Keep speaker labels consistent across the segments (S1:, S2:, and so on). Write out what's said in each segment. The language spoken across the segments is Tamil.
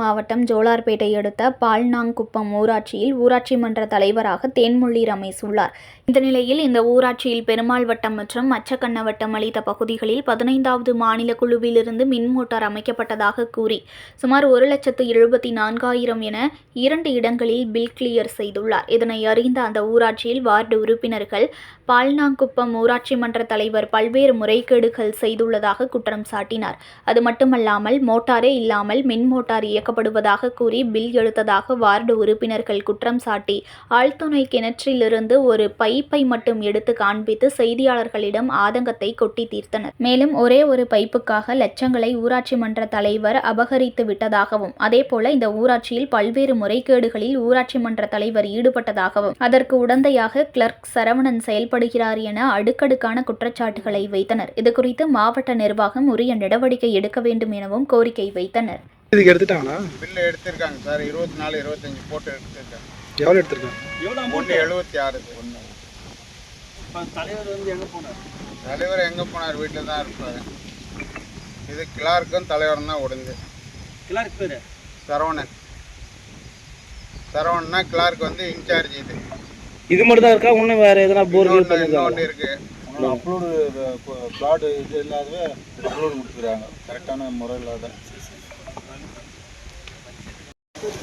S1: மாவட்டம் ஜோலார்பேட்டை அடுத்த பால்நாங்குப்பம் ஊராட்சியில் ஊராட்சி மன்ற தலைவராக தேன்மொழி ரமேஷ் உள்ளார். இந்த நிலையில் இந்த ஊராட்சியில் பெருமாள் வட்டம் மற்றும் மச்சக்கண்ண வட்டம் அளித்த பகுதிகளில் பதினைந்தாவது மாநில குழுவிலிருந்து மின் மோட்டார் அமைக்கப்பட்டதாக கூறி சுமார் ஒரு லட்சத்து எழுபத்தி நான்காயிரம் என இரண்டு இடங்களில் பில் கிளியர் செய்துள்ளார். இதனை அறிந்த அந்த ஊராட்சியில் வார்டு உறுப்பினர்கள் பால்நாங்குப்பம் ஊராட்சி மன்ற தலைவர் பல்வேறு முறைகேடுகள் செய்துள்ளதாக குற்றம் சாட்டினார். அது மட்டுமல்லாமல் மோட்டாரே இல்லாமல் மின் மோட்டார் இயக்கப்படுவதாக கூறி பில் எடுத்ததாக வார்டு உறுப்பினர்கள் குற்றம் சாட்டி ஆழ்துணை கிணற்றிலிருந்து ஒரு பைப்பை மட்டும் எடுத்து காண்பித்து செய்தியாளர்களிடம் ஆதங்கத்தை கொட்டி தீர்த்தனர். மேலும் ஒரே ஒரு பைப்புக்காக லட்சங்களை ஊராட்சி மன்ற தலைவர் அபகரித்து விட்டதாகவும் அதேபோல இந்த ஊராட்சியில் பல்வேறு முறைகேடுகளில் ஊராட்சி மன்ற தலைவர் ஈடுபட்டதாகவும் அதற்கு உடந்தையாக கிளர்க் சரவணன் செயல்படுகிறார் என அடுக்கடுக்கான குற்றச்சாட்டுகளை வைத்தனர். இதுகுறித்து மாவட்ட நிர்வாகம் உரிய நடவடிக்கை எடுக்க வேண்டும் எனவும் கோரிக்கை வைத்தனர்.
S2: இதுக்கு எடுத்துட்டாங்களா?
S3: பில்லு எடுத்திருக்காங்க சார். இருபத்தி நாலு இருபத்தஞ்சி போட்டு எடுத்திருக்காங்க.
S2: எவ்வளோ எடுத்திருக்காங்க?
S4: எவ்வளோ
S3: ஒன்று எழுபத்தி ஆறு. ஒன்று
S4: தலைவர் வந்து எங்கே போனார்?
S3: தலைவர் எங்கே போனார்? வீட்டில் தான் இருப்பார். இது கிளார்க்கும் தலைவரும் தான் உடைஞ்சு
S4: கிளார்க் பேர்?
S3: சரவணன். சரவணன்னா கிளார்க் வந்து இன்சார்ஜ் இது.
S2: இது மட்டும் தான் இருக்கா? இன்னும் வேற எதனா போர்
S3: இன்னொன்று இன்னொன்று இருக்கு?
S5: அப்லோடு ஃப்ளாடு இது இல்லாதவே அப்லோடு கொடுத்துருக்காங்க கரெக்டான முறை இல்லாத பைப்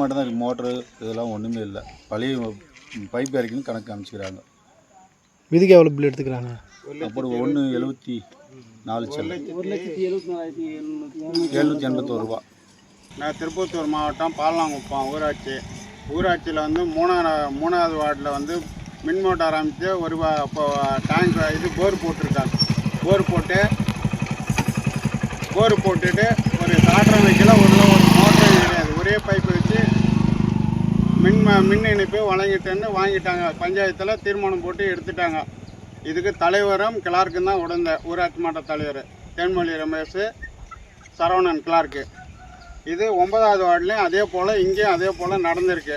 S5: மட்டும் தான் மோட்ரு இதெல்லாம் ஒன்றுமே இல்லை. பழைய பைப் இறக்கின்னு கணக்கு அமைச்சிக்கிறாங்க
S2: இதுக்கு எவ்வளோ பில் எடுத்துக்கிறாங்க?
S5: அப்புறம் ஒன்று எழுபத்தி நாலு செல்ல.
S4: ஒரு லட்சத்தி எழுபத்தி நாலாயிரத்தி எழுநூற்றி
S5: எழுநூற்றி எண்பத்தோரு ரூபா.
S3: நான் திருப்பத்தூர் மாவட்டம் பாலனாங்குப்பம் ஊராட்சி. ஊராட்சியில் வந்து மூணாவது மூணாவது வார்டில் வந்து மின் மோட்டார் அமைச்சு ஒரு வா- இப்போ டேங்க் இது போர் போட்டிருக்காங்க. போர் போட்டு போர் போட்டுட்டு ஒரு காற்றம் வைக்கல ஒரு ஒரு மோட்டர் கிடையாது. ஒரே பைப் வச்சு மின் மின் இணைப்பு வழங்கிட்டேன்னு வாங்கிட்டாங்க. பஞ்சாயத்தில் தீர்மானம் போட்டு எடுத்துட்டாங்க. இதுக்கு தலைவரும் கிளார்க்கும் தான் உடந்த. ஊராட்சி மன்ற தலைவர் தேன்மொழி ரமேஷ் சரவணன் கிளார்க்கு. இது ஒன்பதாவது வார்டுலையும் அதே போல் இங்கேயும் அதே போல் நடந்திருக்கு.